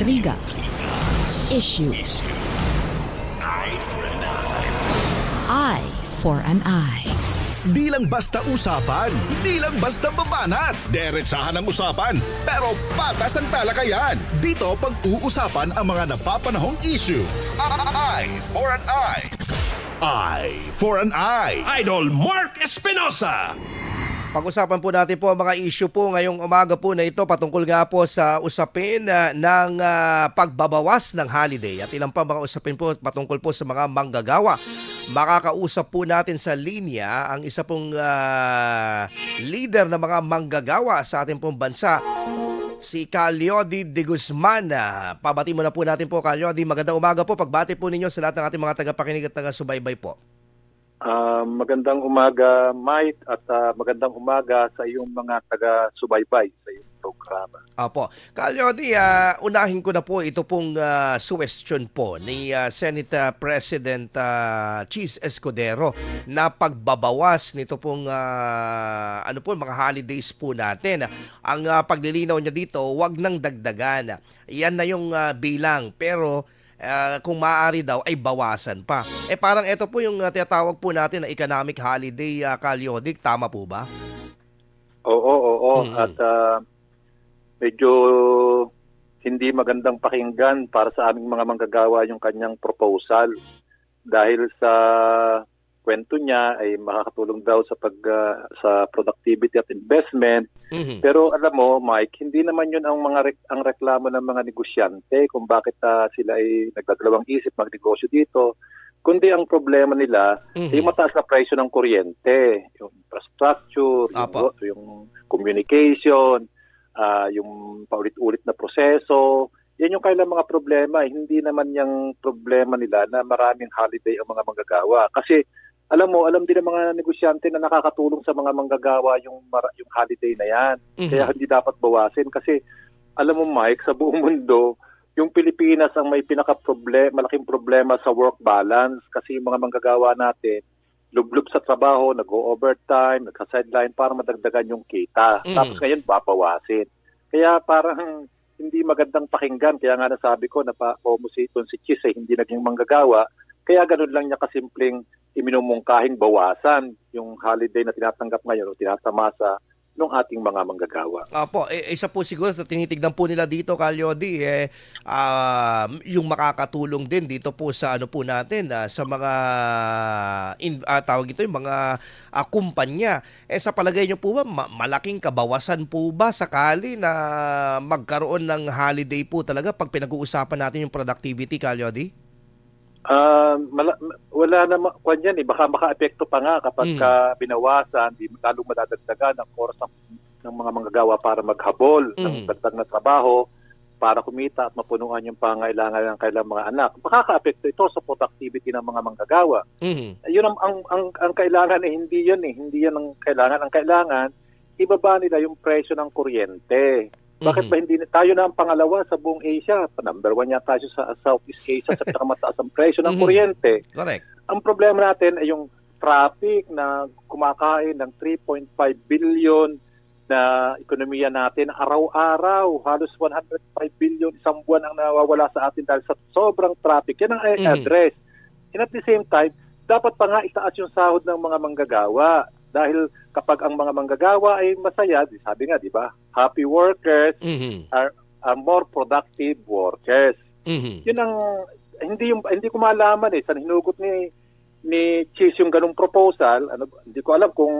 Intriga. Issue. Eye for an eye. Di lang basta usapan, di lang basta babanat. Derechahan ang usapan, pero patas ang talakayan. Dito pag-uusapan ang mga napapanahong issue. Eye for an eye. Eye for an eye. Idol Mark Espinosa. Pag-usapan po natin po ang mga issue po ngayong umaga po na ito patungkol nga po sa usapin ah, ng ah, pagbabawas ng holiday at ilang pa mga usapin po patungkol po sa mga manggagawa. Makakausap po natin sa linya ang isa pong ah, leader ng mga manggagawa sa ating pong bansa si Calyodi de Guzman. Pabati muna po natin po Calyodi. Magandang umaga po. Pagbati po ninyo sa lahat ng ating mga tagapakinig at taga-subaybay po. Ah, magandang umaga, Mike, at ah, magandang umaga sa iyong mga taga-subaybay sa iyong programa. Apo. Kalyodi, ah, unahin ko na po ito pong uh, suggestion po ni ah, Senate President ah, Cheese Escudero na pagbabawas nito pong ah, ano po mga holidays po natin. Ang ah, paglilinaw niya dito, wag nang dagdagan. Yan na yung ah, bilang pero ah, kung maaari daw ay bawasan pa. Eh parang ito po yung ah, tinatawag po natin na economic holiday uh, Kalyodi, tama po ba? Oo, oo, oo. Mm. At ah, medyo hindi magandang pakinggan para sa aming mga manggagawa yung kanyang proposal dahil sa kwento niya ay makakatulong daw sa pag ah, sa productivity at investment Mhm. Pero alam mo, Mike, hindi naman 'yun ang mga rek- ang reklamo ng mga negosyante kung bakit ah, sila ay nagdadalawang isip magnegosyo dito. Kundi ang problema nila Mhm. ay mataas na presyo ng kuryente, yung infrastructure, Apo. yung, yung communication, ah, yung paulit-ulit na proseso. Yan yung kailang mga problema. Hindi naman yung problema nila na maraming holiday ang mga manggagawa. Kasi alam mo, alam din ng mga negosyante na nakakatulong sa mga manggagawa yung yung holiday na yan. Mhm. Kaya hindi dapat bawasin kasi alam mo Mike, sa buong mundo, yung Pilipinas ang may pinaka-problema, malaking problema sa work balance kasi yung mga manggagawa natin lublub sa trabaho, nag-overtime, nagka-sideline para madagdagan yung kita. Mhm. Tapos ngayon, papawasin. Kaya parang hindi magandang pakinggan. Kaya nga nasabi ko na pa, o si, si Chis eh, hindi naging manggagawa. Kaya ganun lang niya kasimpleng iminumungkahing bawasan yung holiday na tinatanggap ngayon o tinatamasa ng ating mga manggagawa. Opo, eh, isa po siguro sa tinitignan po nila dito, Kalyodi, eh, ah, yung makakatulong din dito po sa ano po natin, ah, sa mga, in, ah, tawag ito, yung mga ah, kumpanya. Eh sa palagay nyo po ba, ma- malaking kabawasan po ba sakali na magkaroon ng holiday po talaga pag pinag-uusapan natin yung productivity, Kalyodi? Ah, mala- wala na kwan yan eh. Baka maka-epekto pa nga kapag Mm. ka binawasan, di lalong madadagdagan ang oras ng, ng mga manggagawa para maghabol ng Mm. dagdag na trabaho para kumita at mapunuan yung pangailangan ng kailang mga anak. Makaka-apekto ito sa productivity ng mga manggagawa. Mhm. Yun ang, ang, ang, ang kailangan eh, hindi yun eh. Hindi yan ang kailangan. Ang kailangan, ibaba nila yung presyo ng kuryente. Bakit Mhm. ba hindi tayo na ang pangalawa sa buong Asia? Number one yata tayo sa Southeast Asia sa pinakamataas ang presyo ng Mhm. kuryente. Correct. Ang problema natin ay yung traffic na kumakain ng 3.5 billion na ekonomiya natin araw-araw. Halos 105 billion isang buwan ang nawawala sa atin dahil sa sobrang traffic. Yan ang Mhm. address. And at the same time, dapat pa nga itaas yung sahod ng mga manggagawa. Dahil kapag ang mga manggagawa ay masaya, di- sabi nga, di ba, happy workers Mhm. are, are more productive workers Mhm. yun ang hindi yung hindi ko malaman eh sa hinugot ni ni Cheese yung ganung proposal ano hindi ko alam kung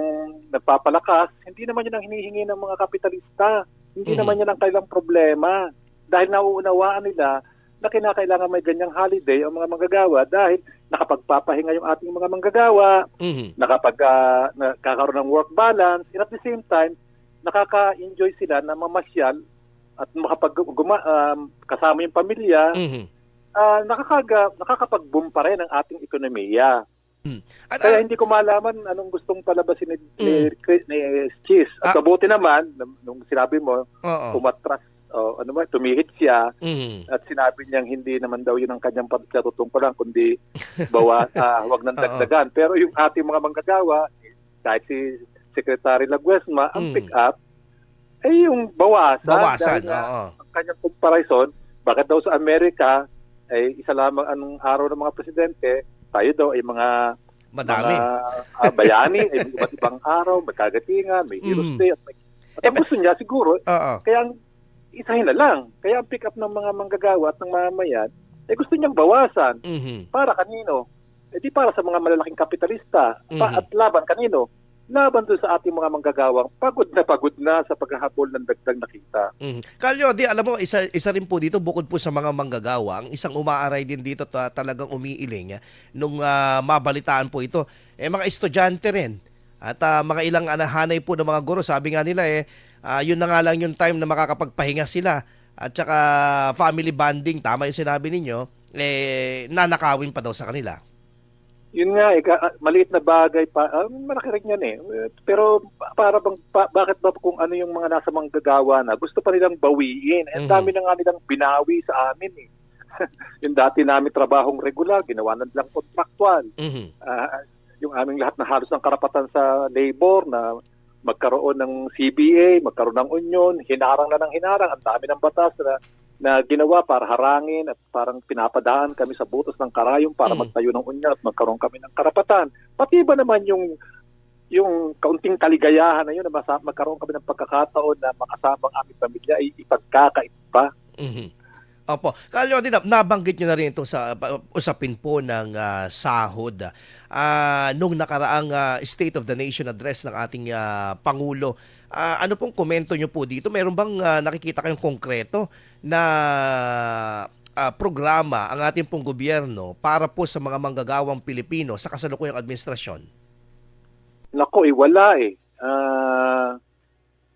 nagpapalakas hindi naman yun ang hinihingi ng mga kapitalista hindi Mhm. naman yun ang kailang problema dahil nauunawaan nila na kinakailangan may ganyang holiday ang mga manggagawa dahil nakapagpapahinga yung ating mga manggagawa Mhm. nakapag ah, nakakaroon ng work balance and at the same time nakaka-enjoy sila na mamasyal at makapag guma, um, kasama yung pamilya Mhm. ah nakakaga nakakapag-boom pa rin ang ating ekonomiya. At, Kaya hindi ko malaman anong gustong palabasin ni, ni, Mm. Chris- ni Cheese. At Ah. mabuti naman, nung- sinabi mo, umatras, o ano ba, tumihit siya Mhm. at sinabi niyang hindi naman daw yun ang kanyang pagkatutungkulan kundi bawa, ah, wag nang dagdagan. Pero yung ating mga manggagawa, kahit si Secretary Laguesma, ang Mm. pick up ay yung bawasan. Bawasan, oo. ang kanyang comparison, bakit daw sa Amerika ay isa lamang ang araw ng mga presidente, tayo daw ay mga Madami. mga ah, bayani, ay iba't ibang araw, may kagatingan, may Heroes. Day, at, may, at ang gusto niya siguro, Oo. kaya ang isahin na lang. Kaya ang pick up ng mga manggagawa at ng mamayan, eh gusto niyang bawasan. Mhm. Para kanino? Eh di para sa mga malalaking kapitalista. Pa- Mhm. At laban kanino? Laban doon sa ating mga manggagawang pagod na pagod na sa paghahabol ng dagdag na kita. Mhm. Kalyo, di alam mo, isa, isa rin po dito, bukod po sa mga manggagawa, ang isang umaaray din dito ta- talagang umiiling nung ah, mabalitaan po ito, eh mga estudyante rin. At ah, mga ilang anahanay po ng mga guro, sabi nga nila eh, ah, yun na nga lang yung time na makakapagpahinga sila. At saka family bonding, tama yung sinabi ninyo, eh, nanakawin pa daw sa kanila. Yun nga, eh, ah, maliit na bagay pa, ah, malaki rin yan eh. Pero pa- para bang, pa- bakit ba kung ano yung mga nasa manggagawa na, gusto pa nilang bawiin. Ang Mhm. dami na nga nilang binawi sa amin eh. yung dati namin trabahong regular, ginawa na lang contractual. Mhm. Ah, yung aming lahat na halos ng karapatan sa labor na magkaroon ng CBA, magkaroon ng union, hinarang na ng hinarang. Ang dami ng batas na, na ginawa para harangin at parang pinapadaan kami sa butos ng karayom para Mm. magtayo ng union at magkaroon kami ng karapatan. Pati ba naman yung yung kaunting kaligayahan na yun na magkaroon kami ng pagkakataon na makasama ang aming pamilya ay ipagkakait pa. Mhm. Opo. Kalyo din, nabanggit nyo na rin ito sa uh, usapin po ng ah, sahod. Ah, nung nakaraang ah, State of the Nation address ng ating ah, Pangulo, ah, ano pong komento nyo po dito? Meron bang ah, nakikita kayong konkreto na ah, programa ang ating pong gobyerno para po sa mga manggagawang Pilipino sa kasalukuyang administrasyon? Nako, eh, wala eh. Ah,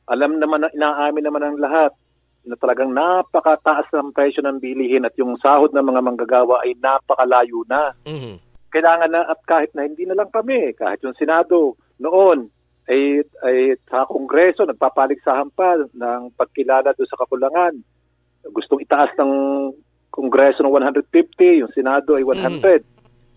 alam naman, na- inaamin naman ng lahat na talagang napakataas ng presyo ng bilihin at yung sahod ng mga manggagawa ay napakalayo na. Mhm. Kailangan na at kahit na hindi na lang kami, kahit yung Senado noon ay, ay sa Kongreso nagpapaligsahan pa ng pagkilala doon sa kakulangan. Gustong itaas ng Kongreso ng 150, yung Senado ay 100.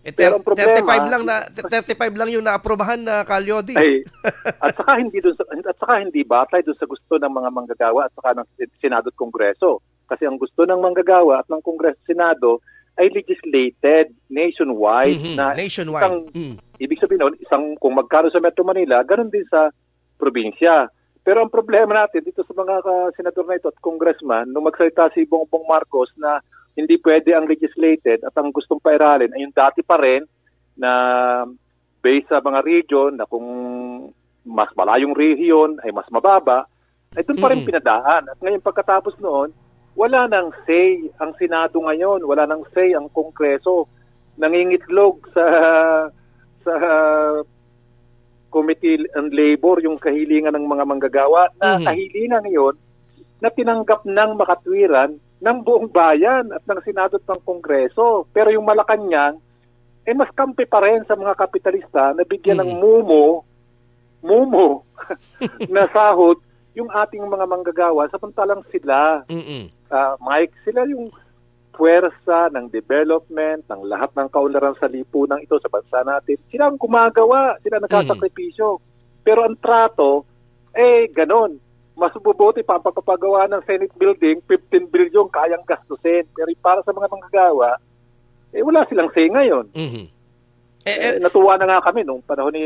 Eh, Pero ang problema- 35 lang na 35 lang yung naaprobahan na Kalyodi. ay at saka hindi dun sa, at saka hindi batay doon sa gusto ng mga manggagawa at saka ng Senado at Kongreso. Kasi ang gusto ng manggagawa at ng Kongreso Senado ay legislated nationwide Mhm. na Nationwide. isang Mhm. ibig sabihin nun, isang kung magkano sa Metro Manila, ganun din sa probinsya. Pero ang problema natin dito sa mga senador na ito at congressman, nung magsalita si Bongbong Marcos na hindi pwede ang legislated at ang gustong pairalin ay yung dati pa rin na based sa mga region na kung mas malayong region ay mas mababa, ay doon pa rin Mhm. pinadaan. At ngayon pagkatapos noon, wala nang say ang Senado ngayon, wala nang say ang Kongreso. Nangingitlog sa sa Committee on Labor yung kahilingan ng mga manggagawa na Mhm. kahilingan ngayon na tinanggap ng makatwiran ng buong bayan at ng Senado at ng Kongreso. Pero yung Malacanang, eh mas kampi pa rin sa mga kapitalista na bigyan ng mumo, mumo na sahod yung ating mga manggagawa samantalang sila ah, Mike, sila yung puwersa ng development, ng lahat ng kaunlaran sa lipunan ito sa bansa natin. Sila ang gumagawa, sila nagkasakripisyo. Pero ang trato, eh, ganon. Mas bubuti pa ang pagpapagawa ng Senate building, 15 billion kayang gastusin. Pero para sa mga manggagawa, eh, wala silang say ngayon. Mhm. Eh, Eh, eh, natuwa na nga kami nung panahon ni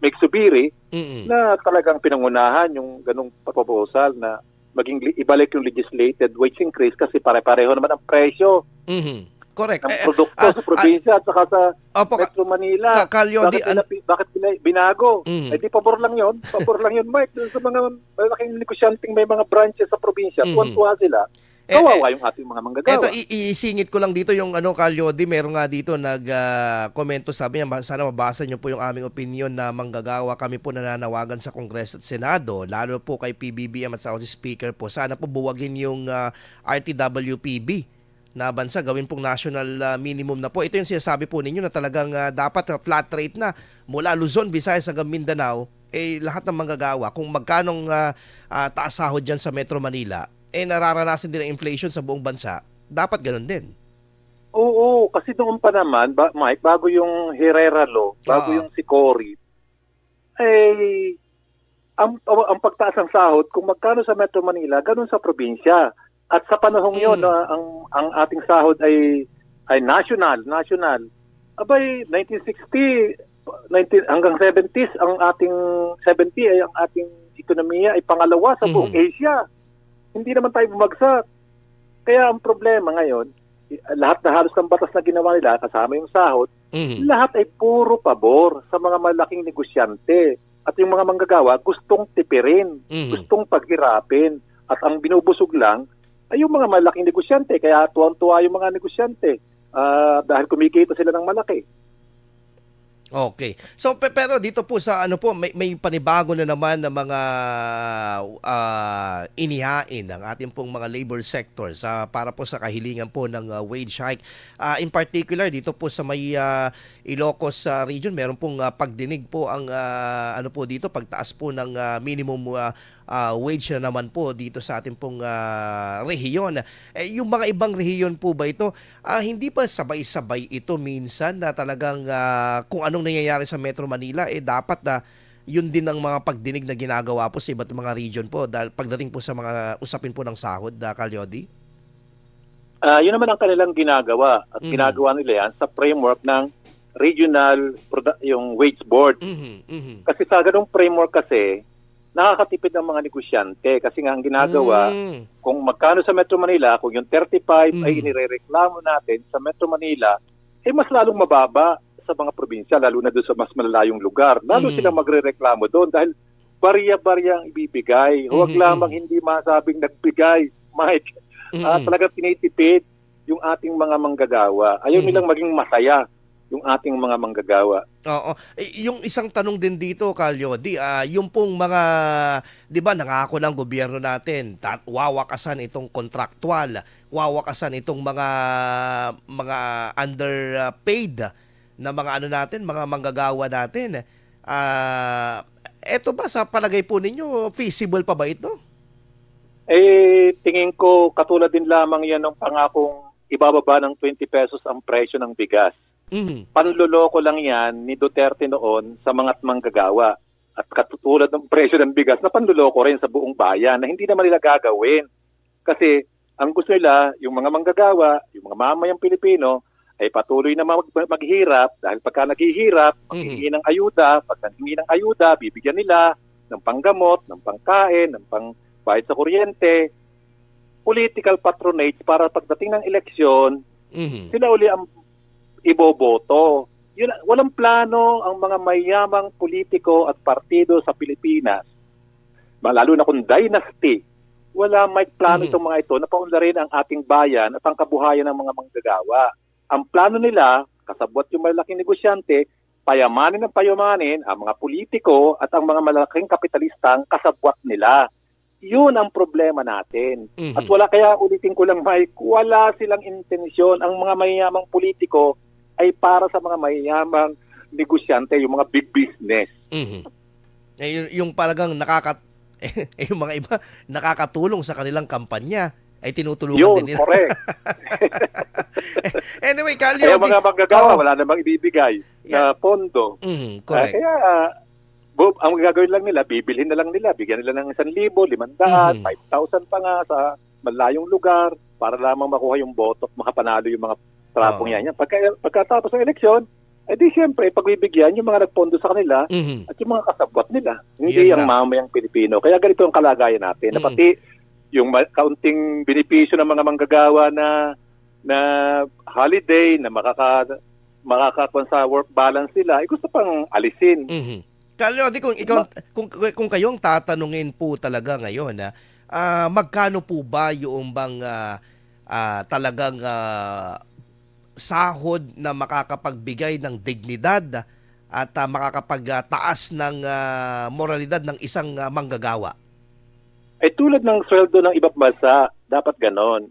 Mike Subiri mhm. na talagang pinangunahan yung ganong proposal na maging li- ibalik yung legislated wage increase kasi pare-pareho naman ang presyo Mhm. Correct. ng Eh, eh, produkto ah, sa probinsya at saka sa Opo, Metro Manila. ka- Kalyo, di, bakit, ano, nila- bakit nila binago? Mhm. Eh di pabor lang yun. Pabor lang yun, Mike. Dun sa mga malaking negosyanteng may mga branches sa probinsya, Mhm. tuwan-tuwa sila. Eh, Kawawa yung ating mga manggagawa. Eto, i- isingit ko lang dito yung ano, Kalyodi, meron nga dito nag-komento, sabi niya, sana mabasa niyo po yung aming opinion na manggagawa kami po nananawagan sa Kongreso at Senado, lalo po kay PBBM at sa Speaker po. Sana po buwagin yung ah, RTWPB na bansa, gawin pong national ah, minimum na po. Ito yung sinasabi po ninyo na talagang ah, dapat ah, flat rate na mula Luzon, Visayas hanggang Mindanao, eh lahat ng manggagawa, kung magkanong ah, ah, taas sahod dyan sa Metro Manila, eh nararanasan din ang inflation sa buong bansa, dapat ganun din. Oo, kasi noon pa naman, ba, Mike, bago yung Herrera Law, bago Ah. yung Sicori, eh, ang, ang pagtaas ng sahod, kung magkano sa Metro Manila, ganun sa probinsya. At sa panahong yun, Mm. no, ang ang ating sahod ay ay national, national. Abay 1960 19 hanggang 70s ang ating 70 ay ang ating ekonomiya ay pangalawa sa buong Mhm. Asia. Hindi naman tayo bumagsak. Kaya ang problema ngayon, lahat na halos ng batas na ginawa nila kasama yung sahod, Mhm. lahat ay puro pabor sa mga malaking negosyante. At yung mga manggagawa gustong tipirin, Mhm. gustong paghirapin. At ang binubusog lang ay yung mga malaking negosyante. Kaya tuwang-tuwa yung mga negosyante ah, dahil kumikita sila ng malaki. Okay. So pe- pero dito po sa ano po may, may panibago na naman na mga ah, inihain ng ating pong mga labor sector sa para po sa kahilingan po ng ah, wage hike. Ah, in particular dito po sa may ah, Ilocos ah, region meron pong ah, pagdinig po ang ah, ano po dito pagtaas po ng ah, minimum ah, ah, wage na naman po dito sa ating pong ah, rehiyon. Eh, yung mga ibang rehiyon po ba ito, ah, hindi pa sabay-sabay ito minsan na talagang ah, kung anong nangyayari sa Metro Manila, eh dapat na yun din ang mga pagdinig na ginagawa po sa iba't mga region po dahil pagdating po sa mga usapin po ng sahod, na Kalyodi? Ah, yun naman ang kanilang ginagawa. At Mhm. ginagawa nila yan sa framework ng regional yung wage board. Mhm, mhm. Kasi sa ganung framework kasi, nakakatipid ng mga negosyante. Kasi nga ang ginagawa, Mm. kung magkano sa Metro Manila, kung yung 35 ay Mm. inirereklamo natin sa Metro Manila, eh mas lalong mababa sa mga probinsya, lalo na doon sa mas malalayong lugar. Lalo Mm. silang magrereklamo doon dahil barya-barya ang ibibigay. Huwag Mhm. lamang hindi masabing nagbigay, Mike. Ah, Mhm. talagang tinitipid yung ating mga manggagawa. Ayaw Mhm. nilang maging masaya yung ating mga manggagawa. Oo. Eh, yung isang tanong din dito, Kalyo, di, ah, yung pong mga, di ba, nangako ng gobyerno natin, tat, wawakasan itong kontraktual, wawakasan itong mga, mga underpaid na mga ano natin, mga manggagawa natin. Ah, eto ba, sa palagay po ninyo, feasible pa ba ito? Eh, tingin ko katulad din lamang yan ng pangakong ibababa ng 20 pesos ang presyo ng bigas. Mhm. Panluloko lang yan ni Duterte noon sa mga manggagawa. At katulad ng presyo ng bigas na panluloko rin sa buong bayan na hindi naman nila gagawin. Kasi ang gusto nila, yung mga manggagawa, yung mga mamayang Pilipino, ay patuloy na mag- maghirap dahil pagka naghihirap, maghihingi ng ayuda, pag nanghingi ng ayuda, bibigyan nila ng panggamot, ng pangkain, ng pangbayad sa kuryente, political patronage para pagdating ng eleksyon, Mhm. sila uli ang iboboto. Yun, walang plano ang mga mayamang politiko at partido sa Pilipinas, lalo na kung dynasty, wala may plano Mhm. itong mga ito na paunlarin ang ating bayan at ang kabuhayan ng mga manggagawa. Ang plano nila, kasabwat yung malaking negosyante, payamanin ng payamanin ang mga politiko at ang mga malaking kapitalistang kasabwat nila. Yun ang problema natin. Mhm. At wala kaya ulitin ko lang Mike, wala silang intensyon. Ang mga mayayamang politiko ay para sa mga mayayamang negosyante, yung mga big business. Mhm. Eh, yung, yung talagang nakaka eh, yung mga iba nakakatulong sa kanilang kampanya ay tinutulungan Yun, din nila. correct. anyway, Kalyo. Kaya mga manggagawa, Oo. wala namang ibibigay na pondo. Ah, correct. kaya, ah, bu- ang gagawin lang nila, bibilhin na lang nila, bigyan nila ng 1,000, 500, Mhm. 5,000 pa nga sa malayong lugar para lamang makuha yung boto at makapanalo yung mga trapong yan. yan. Pagka, pagkatapos ng eleksyon, eh di siyempre, pagbibigyan yung mga nagpondo sa kanila, Mhm. at yung mga kasabwat nila. Hindi Yun ang mamayang Pilipino. Kaya ganito ang kalagayan natin. Na Mm. pati yung ma- kaunting benepisyo ng mga manggagawa na na holiday na makaka makakakuan sa work balance nila, eh, gusto pang alisin. Mhm. Kalyo, di kung ikaw kung kung kayong tatanungin po talaga ngayon na ah, magkano po ba yung bang ah, ah, talagang ah, sahod na makakapagbigay ng dignidad at ah, makakapagtaas ng ah, moralidad ng isang ah, manggagawa? Ay tulad ng sweldo ng ibang bansa, dapat ganon.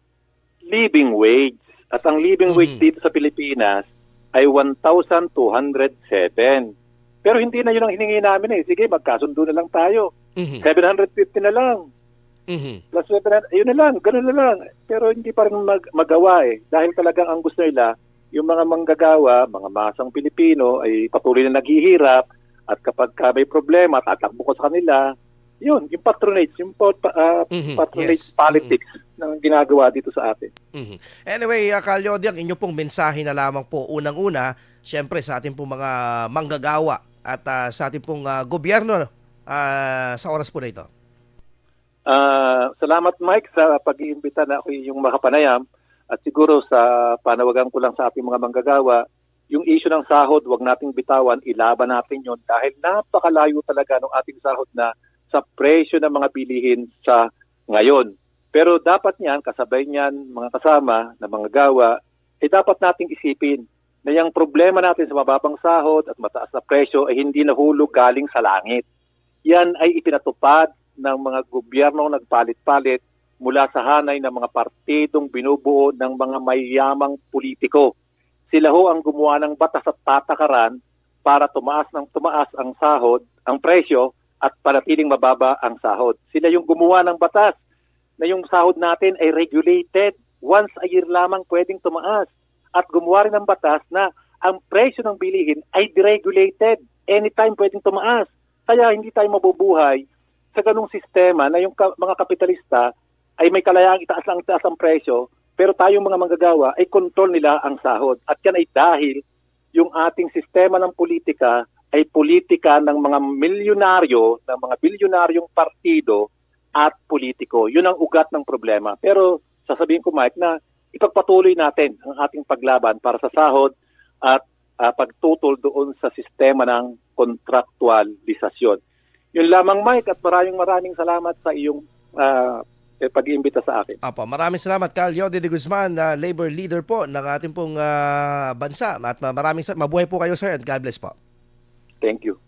Living wage. At ang living wage Mhm. dito sa Pilipinas ay 1,207. Pero hindi na yun ang hiningi namin eh. Sige, magkasundo na lang tayo. Mhm. 750 na lang. Mhm. Plus weapon, yun na lang, ganun na lang. Pero hindi pa rin mag- magawa eh. Dahil talagang ang gusto nila, yung mga manggagawa, mga masang Pilipino ay patuloy na naghihirap at kapag ka may problema, tatakbo ko sa kanila, yun, yung patronage, yung po- pa- ah, Mhm, patronage yes. politics na ginagawa dito sa atin. Mhm. Anyway, uh, Kalyodiak, inyo pong mensahe na lamang po unang-una, syempre sa ating pong mga manggagawa at ah, sa ating pong ah, gobyerno ah, sa oras po na ito. Ah, salamat Mike sa pag-iimbita na ako yung makapanayam at siguro sa panawagan ko lang sa ating mga manggagawa, yung issue ng sahod, wag nating bitawan, ilaban natin yon dahil napakalayo talaga ng ating sahod na sa presyo ng mga bilihin sa ngayon. Pero dapat niyan, kasabay niyan, mga kasama na mga gawa, eh dapat nating isipin na yung problema natin sa mababang sahod at mataas na presyo ay hindi nahulog galing sa langit. Yan ay ipinatupad ng mga gobyerno nagpalit-palit mula sa hanay ng mga partidong binubuo ng mga mayamang politiko. Sila ho ang gumawa ng batas at patakaran para tumaas ng tumaas ang sahod, ang presyo at panatiling mababa ang sahod. Sila yung gumawa ng batas na yung sahod natin ay regulated. Once a year lamang pwedeng tumaas. At gumawa rin ng batas na ang presyo ng bilihin ay deregulated. Anytime pwedeng tumaas. Kaya hindi tayo mabubuhay sa ganung sistema na yung ka- mga kapitalista ay may kalayaang itaas lang itaas ang presyo, pero tayong mga manggagawa ay kontrol nila ang sahod. At yan ay dahil yung ating sistema ng politika ay politika ng mga milyonaryo, ng mga bilyonaryong partido at politiko. Yun ang ugat ng problema. Pero sasabihin ko Mike na ipagpatuloy natin ang ating paglaban para sa sahod at ah, pagtutol doon sa sistema ng kontraktualisasyon. Yun lamang Mike at maraming maraming salamat sa iyong eh, pag-iimbita sa akin. Apo, maraming salamat Kalyode de Guzman, na labor leader po ng ating pong ah, bansa. At maraming mabuhay po kayo sir and God bless po. Thank you.